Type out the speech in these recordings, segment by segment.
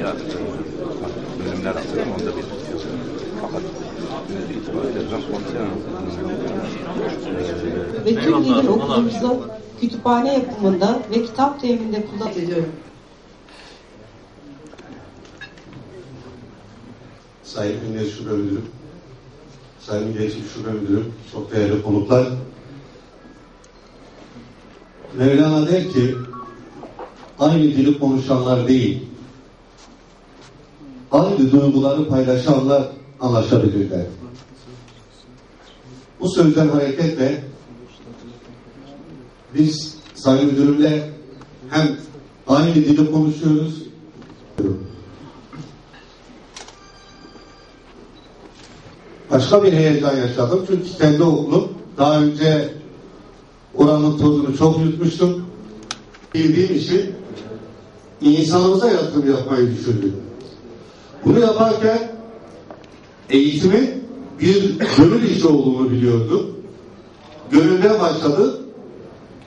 bölümler atıyorum onu da belirtiyor. Fakat itibariyle ben komiser ve tüm gelir okulumuzun kütüphane yapımında ve kitap temininde kullanılıyorum. Sayın Emniyet Şube Müdürüm, Sayın Gençlik Şube Müdürüm, çok değerli konuklar. Mevlana der ki, aynı dili konuşanlar değil, aynı duyguları paylaşanlar anlaşabilirler. Bu sözden hareketle biz Sayın Müdürümle hem aynı dili konuşuyoruz, başka bir heyecan yaşadım. Çünkü kendi okulum daha önce oranın tozunu çok yutmuştum. Bildiğim için insanımıza yatırım yapmayı düşündüm. Bunu yaparken eğitimin bir gönül işi olduğunu biliyordum. Gönülden başladı.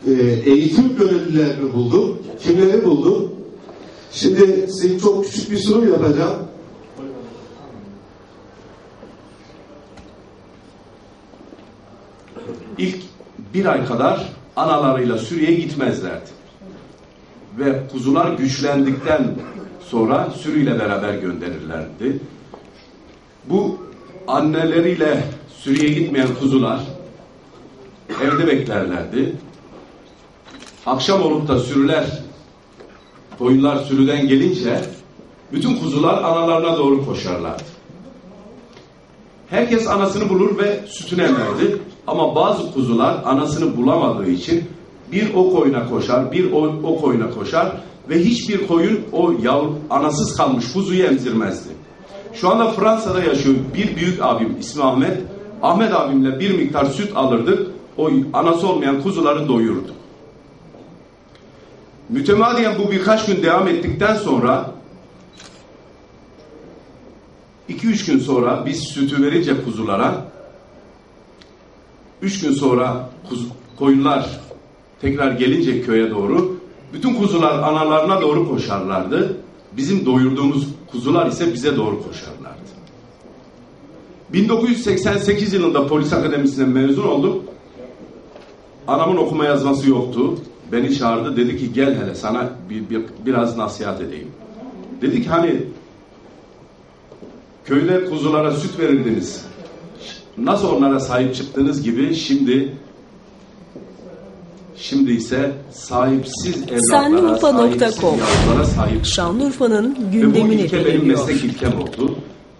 Ee, eğitim gönüllülerini buldum. Kimleri buldum? Şimdi size çok küçük bir sunum yapacağım. İlk bir ay kadar analarıyla sürüye gitmezlerdi. Ve kuzular güçlendikten sonra sürüyle beraber gönderirlerdi. Bu anneleriyle sürüye gitmeyen kuzular evde beklerlerdi. Akşam olup da sürüler, koyunlar sürüden gelince bütün kuzular analarına doğru koşarlardı. Herkes anasını bulur ve sütünü emerdi. Ama bazı kuzular anasını bulamadığı için bir o koyuna koşar, bir o, o koyuna koşar ve hiçbir koyun o yavru, anasız kalmış kuzuyu emzirmezdi. Şu anda Fransa'da yaşıyor bir büyük abim ismi Ahmet. Ahmet abimle bir miktar süt alırdık. O anası olmayan kuzuları doyurdu. Mütemadiyen bu birkaç gün devam ettikten sonra 2-3 gün sonra biz sütü verince kuzulara Üç gün sonra kuzu, koyunlar tekrar gelince köye doğru bütün kuzular analarına doğru koşarlardı. Bizim doyurduğumuz kuzular ise bize doğru koşarlardı. 1988 yılında polis akademisinden mezun oldum. Anamın okuma yazması yoktu. Beni çağırdı dedi ki gel hele sana bir, bir, biraz nasihat edeyim. Dedik hani köyde kuzulara süt verirdiniz nasıl onlara sahip çıktığınız gibi şimdi şimdi ise sahipsiz evlatlara, sahipsiz yavrulara sahip Şanlıurfa'nın Ve bu gündemini ilke benim meslek ilkem oldu.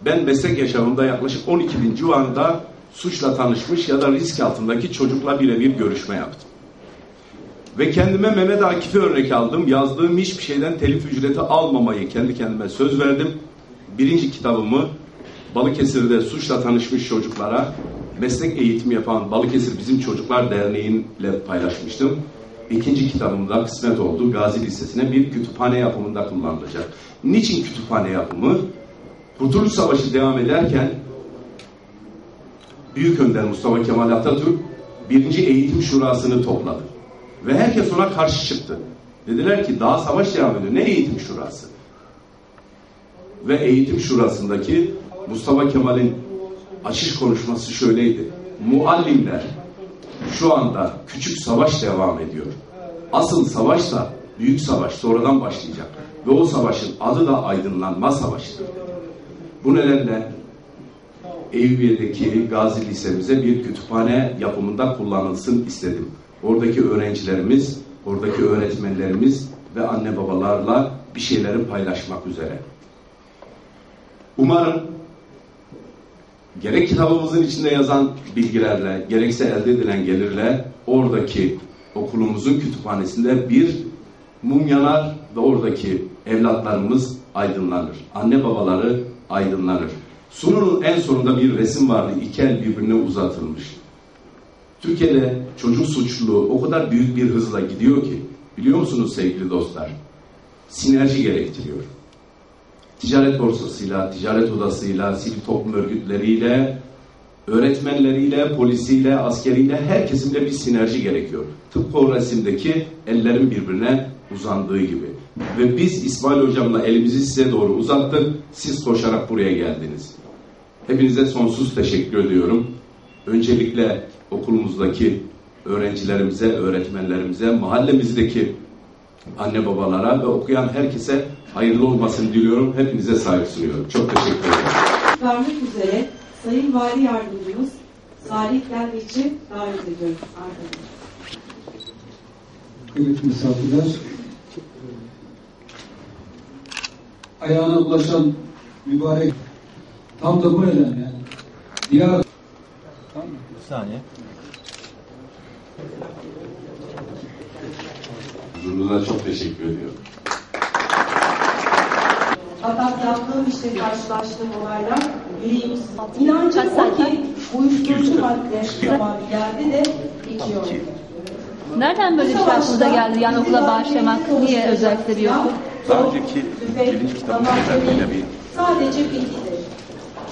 Ben meslek yaşamımda yaklaşık 12 bin civarında suçla tanışmış ya da risk altındaki çocukla birebir görüşme yaptım. Ve kendime Mehmet Akif'i örnek aldım. Yazdığım hiçbir şeyden telif ücreti almamayı kendi kendime söz verdim. Birinci kitabımı Balıkesir'de suçla tanışmış çocuklara meslek eğitimi yapan Balıkesir Bizim Çocuklar Derneği'yle paylaşmıştım. İkinci kitabımda kısmet oldu. Gazi Lisesi'ne bir kütüphane yapımında kullanılacak. Niçin kütüphane yapımı? Kurtuluş Savaşı devam ederken Büyük Önder Mustafa Kemal Atatürk birinci eğitim şurasını topladı. Ve herkes ona karşı çıktı. Dediler ki daha savaş devam ediyor. Ne eğitim şurası? Ve eğitim şurasındaki Mustafa Kemal'in açış konuşması şöyleydi. Muallimler şu anda küçük savaş devam ediyor. Asıl savaş da büyük savaş sonradan başlayacak. Ve o savaşın adı da aydınlanma savaşıdır. Bu nedenle Eyüpiye'deki Gazi Lisemize bir kütüphane yapımında kullanılsın istedim. Oradaki öğrencilerimiz, oradaki öğretmenlerimiz ve anne babalarla bir şeyleri paylaşmak üzere. Umarım gerek kitabımızın içinde yazan bilgilerle, gerekse elde edilen gelirle oradaki okulumuzun kütüphanesinde bir mum yanar ve oradaki evlatlarımız aydınlanır. Anne babaları aydınlanır. Sununun en sonunda bir resim vardı. İki el birbirine uzatılmış. Türkiye'de çocuk suçluluğu o kadar büyük bir hızla gidiyor ki biliyor musunuz sevgili dostlar? Sinerji gerektiriyor. Ticaret borsasıyla, ticaret odasıyla, sivil toplum örgütleriyle, öğretmenleriyle, polisiyle, askeriyle her kesimle bir sinerji gerekiyor. Tıpkı o resimdeki ellerin birbirine uzandığı gibi. Ve biz İsmail Hocam'la elimizi size doğru uzattık. Siz koşarak buraya geldiniz. Hepinize sonsuz teşekkür ediyorum. Öncelikle okulumuzdaki öğrencilerimize, öğretmenlerimize, mahallemizdeki anne babalara ve okuyan herkese hayırlı olmasını diliyorum. Hepinize saygı sunuyorum. Çok teşekkür ederim. vermek üzere Sayın Vali Yardımcımız Salih Gelbeç'i davet ediyoruz. Arkadaşlar. kıymetli misafirler, ayağına ulaşan mübarek tam da bu neden yani. Diyar Huzurunuza çok teşekkür ediyorum. Fakat yaptığım işte karşılaştığım olaylar yüreğimi. İnancım o ki uyuşturucu madde zaman ileride de içiyor. Nereden böyle bir şey aklınıza geldi? Yani okula başlamak niye özellikle bir okul? Daha önceki birinci kitabımda bir Sadece bilgidir.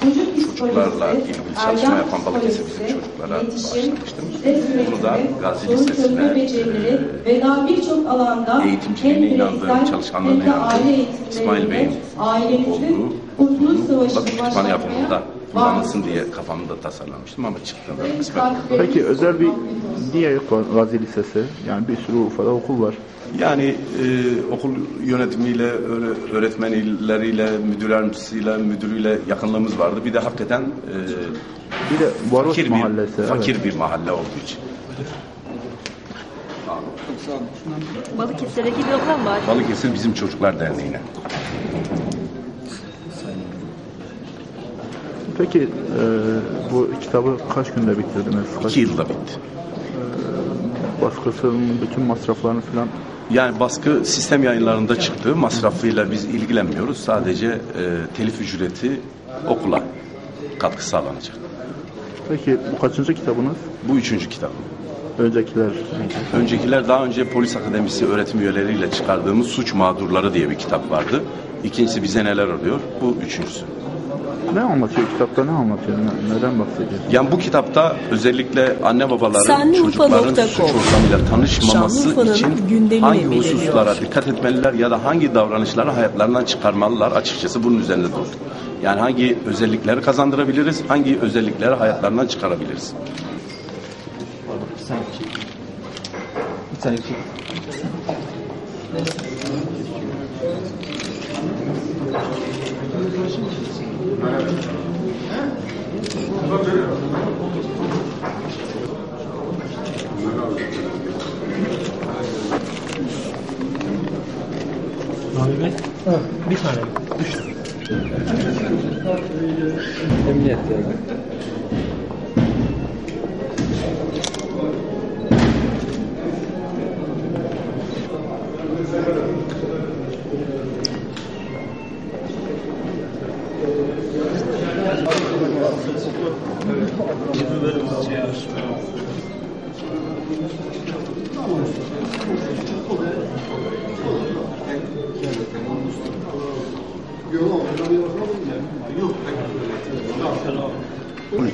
Çocuk çocuklarla ilgili çalışma yapan Balıkesir bizim çocuklara başlamıştım. Bunu da Gazi Lisesi'ne, becerileri ve daha birçok alanda eğitimciliğine inandığım, de inandığım İsmail Bey'in olduğu Bakın kütüphane yapımında kullanılsın diye kafamda tasarlamıştım ama çıktığında kısmet. Peki özel bir niye yok Gazi Lisesi? Yani bir sürü Urfa'da okul var. Yani e, okul yönetimiyle, öğre- öğretmenleriyle, müdür yardımcısıyla, müdürüyle yakınlığımız vardı. Bir de hakikaten e, Bir de Varoş fakir, Mahallesi. bir, evet. fakir bir mahalle olduğu için. Balıkesir'deki bir okula mı var? Balıkesir Bizim Çocuklar Derneği'ne. Peki e, bu kitabı kaç günde bitirdiniz? Kaç, İki yılda bitti. baskısının bütün masraflarını falan Yani baskı sistem yayınlarında çıktı. Masrafıyla biz ilgilenmiyoruz. Sadece e, telif ücreti okula katkı sağlanacak. Peki bu kaçıncı kitabınız? Bu üçüncü kitabım. Öncekiler Öncekiler daha önce Polis Akademisi öğretim üyeleriyle çıkardığımız Suç Mağdurları diye bir kitap vardı. İkincisi bize neler oluyor? Bu üçüncüsü. Ne anlatıyor kitapta ne anlatıyor? Ne- neden bahsediyor? Yani bu kitapta özellikle anne babaların çocukların suç ortamıyla tanışmaması için hangi hususlara dikkat etmeliler ya da hangi davranışları hayatlarından çıkarmalılar açıkçası bunun üzerinde durduk. Yani hangi özellikleri kazandırabiliriz, hangi özellikleri hayatlarından çıkarabiliriz. Nami Bey? Bir tane. Düştüm. Emniyet yani. Yok, ben